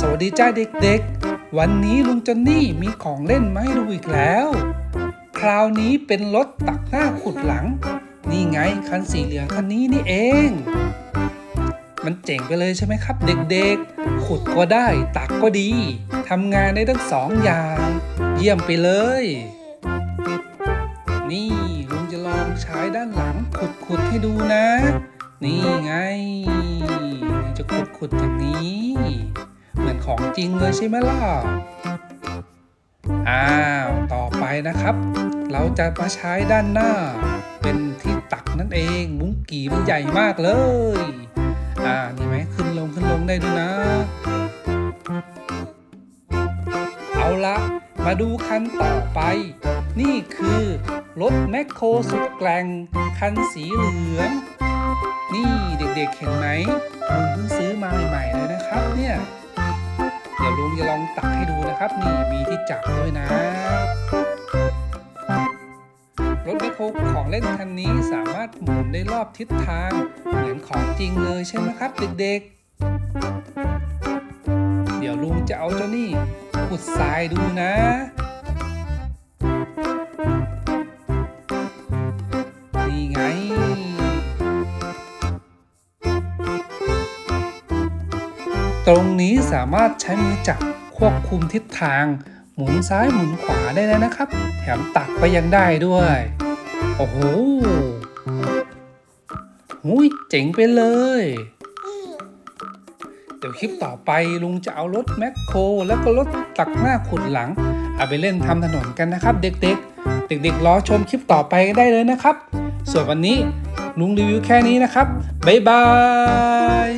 สวัสดีจ้าเด็กๆ วันนี้ลุงจอนนี่มีของเล่นมาให้ดูอีกแล้ว คราวนี้เป็นรถตักหน้าขุดหลัง นี่ไงคันสีเหลืองคันนี้นี่เอง มันเจ๋งไปเลยใช่ไหมครับ เด็กๆ ขุดก็ได้ตักก็ดีทำงานได้ทั้งสองอย่าง เยี่ยมไปเลย นี่ลุงจะลองใช้ด้านหลังขุดๆให้ดูนะ นี่ไงจะขุดขุดๆอย่างนี้ ของจริงเลยใช่ไหมล่ะ อ้าว ต่อไปนะครับ เราจะมาใช้ด้านหน้า เป็นที่ตักนั่นเอง มุ้งกี่มันใหญ่มากเลย อ่านี่ไหมขึ้นลงขึ้นลงได้ด้วยนะ เอาละมาดูคันต่อไป นี่คือรถแมคโครสุดแกร่งคันสีเหลือง นี่เด็กๆเห็นไหมลุงเพิ่งซื้อมาใหม่ๆเลยนะครับเนี่ย ดี๋ยวลุงจะลองตักให้ดูนะครับ นี่มีที่จับด้วยนะ รถแมคโครของเล่นคันนี้สามารถหมุนได้รอบทิศทาง เหมือนของจริงเลยใช่ไหมครับ เด็กๆ เดี๋ยวลุงจะเอาเจ้านี่ขุดทรายดูนะนี่ไง ตรงนี้สามารถใช้มือจับควบคุมทิศทาง หมุนซ้ายหมุนขวาได้แล้วนะครับ แถมตักไปยังได้ด้วย โอ้โหหุยเจ๋งไปเลย เดี๋ยวคลิปต่อไปลุงจะเอารถแมคโคร แล้วก็รถตักหน้าขุดหลัง เอาไปเล่นทำถนนกันนะครับ เด็กๆ เด็กๆรอชมคลิปต่อไปได้เลยนะครับ ส่วนวันนี้ลุงรีวิวแค่นี้นะครับ บ๊ายบาย